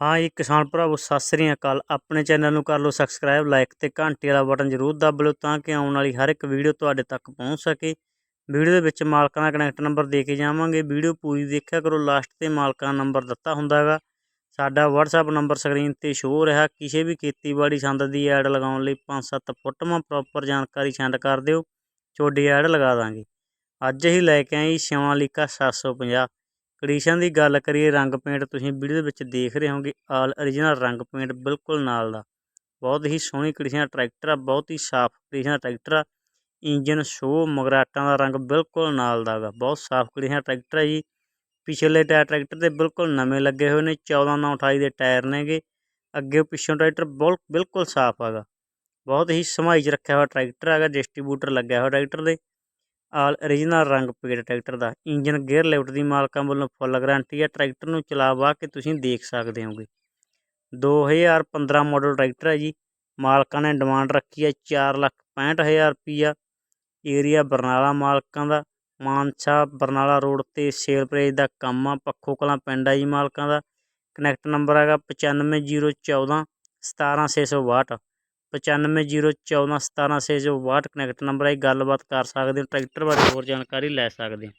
ਹਾਂ ਜੀ, ਕਿਸਾਨ ਭਰਾਵੋ, ਸਤਿ ਸ੍ਰੀ ਅਕਾਲ। ਆਪਣੇ ਚੈਨਲ ਨੂੰ ਕਰ ਲਓ ਸਬਸਕ੍ਰਾਈਬ ਲਾਈਕ ਤੇ ਘੰਟੀ ਵਾਲਾ ਬਟਨ ਜ਼ਰੂਰ ਦੱਬ ਲਓ ਤਾਂ ਕਿ ਆਉਣ ਵਾਲੀ ਹਰ ਇੱਕ ਵੀਡੀਓ ਤੁਹਾਡੇ ਤੱਕ ਪਹੁੰਚ ਸਕੇ। ਵੀਡੀਓ ਦੇ ਵਿੱਚ ਮਾਲਕਾਂ ਦਾ ਕਨੈਕਟ ਨੰਬਰ ਦੇ ਕੇ ਜਾਵਾਂਗੇ। ਵੀਡੀਓ ਪੂਰੀ ਦੇਖਿਆ ਕਰੋ ਲਾਸਟ ਤੇ ਮਾਲਕਾਂ ਦਾ ਨੰਬਰ ਦਿੱਤਾ ਹੁੰਦਾ ਹੈਗਾ। ਸਾਡਾ WhatsApp ਨੰਬਰ ਸਕਰੀਨ ਤੇ ਸ਼ੋਅ ਰਿਹਾ। ਕਿਸੇ ਵੀ ਖੇਤੀਬਾੜੀ ਸੰਦ ਦੀ ਐਡ ਲਗਾਉਣ ਲਈ 5-7 ਫੁੱਟਵਾਂ ਪ੍ਰੋਪਰ ਜਾਣਕਾਰੀ ਸੈਂਡ ਕਰ ਦਿਓ। ਤੁਹਾਡੀ ਐਡ ਲਗਾ ਦਾਂਗੇ। ਅੱਜ ਹੀ ਲੈ ਕੇ ਆਏ ਸ਼ਿਵਾਲਿਕਾ 750 ਕੰਡੀਸ਼ਨ ਦੀ ਗੱਲ ਕਰੀਏ, ਰੰਗ ਪੇਂਟ ਤੁਸੀਂ ਵੀਡੀਓ ਦੇ ਵਿੱਚ ਦੇਖ ਰਹੇ ਹੋਗੇ ਆਲ origignal ਰੰਗ ਪੇਂਟ ਬਿਲਕੁਲ ਨਾਲ ਦਾ। ਬਹੁਤ ਹੀ ਸੋਹਣੀ ਕੰਡੀਸ਼ਨ ਟਰੈਕਟਰ ਆ, ਬਹੁਤ ਹੀ ਸਾਫ਼ ਕੰਡੀਸ਼ਨ ਟਰੈਕਟਰ ਆ। ਇੰਜਨ ਸ਼ੋ ਮਗਰਾਟਾਂ ਦਾ ਰੰਗ ਬਿਲਕੁਲ ਨਾਲ ਦਾ ਹੈਗਾ ਬਹੁਤ ਸਾਫ਼ ਕੰਡੀਸ਼ਨ ਟਰੈਕਟਰ ਆ ਜੀ। ਪਿਛਲੇ ਟਾਇਰ ਟਰੈਕਟਰ ਦੇ ਬਿਲਕੁਲ ਨਵੇਂ ਲੱਗੇ ਹੋਏ ਨੇ 14 9 28 ਦੇ ਟਾਇਰ ਨੇਗੇ। ਅੱਗੇ ਪਿੱਛੋਂ ਟਰੈਕਟਰ ਬਿਲ- ਬਿਲਕੁਲ ਸਾਫ਼ ਹੈਗਾ ਬਹੁਤ ਹੀ ਸਮਾਈ 'ਚ ਰੱਖਿਆ ਹੋਇਆ ਟਰੈਕਟਰ ਹੈਗਾ ਡਿਸਟ੍ਰੀਬਿਊਟਰ ਲੱਗਿਆ ਹੋਇਆ ਟਰੈਕਟਰ ਦੇ। ਆਲ origignal ਰੰਗ ਪੇਂਟ ਟਰੈਕਟਰ ਦਾ। ਇੰਜਨ ਗੇਅਰ ਲਿਫਟ ਦੀ ਮਾਲਕਾਂ ਵੱਲੋਂ ਫੁੱਲ ਗਾਰੰਟੀ ਹੈ, ਟਰੈਕਟਰ ਨੂੰ ਚਲਾ ਵਾ ਕੇ ਤੁਸੀਂ ਦੇਖ ਸਕਦੇ ਹੋਗੇ। 2015 ਮਾਡਲ ਟਰੈਕਟਰ ਹੈ ਜੀ। ਮਾਲਕਾਂ ਨੇ ਡਿਮਾਂਡ ਰੱਖੀ ਹੈ 465000 ਰੁਪਈਆ। ਏਰੀਆ ਬਰਨਾਲਾ ਮਾਲਕਾਂ ਦਾ, ਮਾਨਸਾ ਬਰਨਾਲਾ ਰੋਡ ਤੇ ਸੇਲ ਪ੍ਰਾਈਸ ਦਾ ਕੰਮ ਆ। ਪੱਖੋ ਕਲਾਂ ਪਿੰਡ ਆ ਜੀ ਮਾਲਕਾਂ ਦਾ। ਕਨੈਕਟ ਨੰਬਰ ਹੈਗਾ 95014 17662 95014 17662 ਕਨੈਕਟ ਨੰਬਰ ਹੈ ਜੀ, ਗੱਲਬਾਤ ਕਰ ਸਕਦੇ ਹੋ ਟਰੈਕਟਰ ਬਾਰੇ ਹੋਰ ਜਾਣਕਾਰੀ ਲੈ ਸਕਦੇ ਹੋ।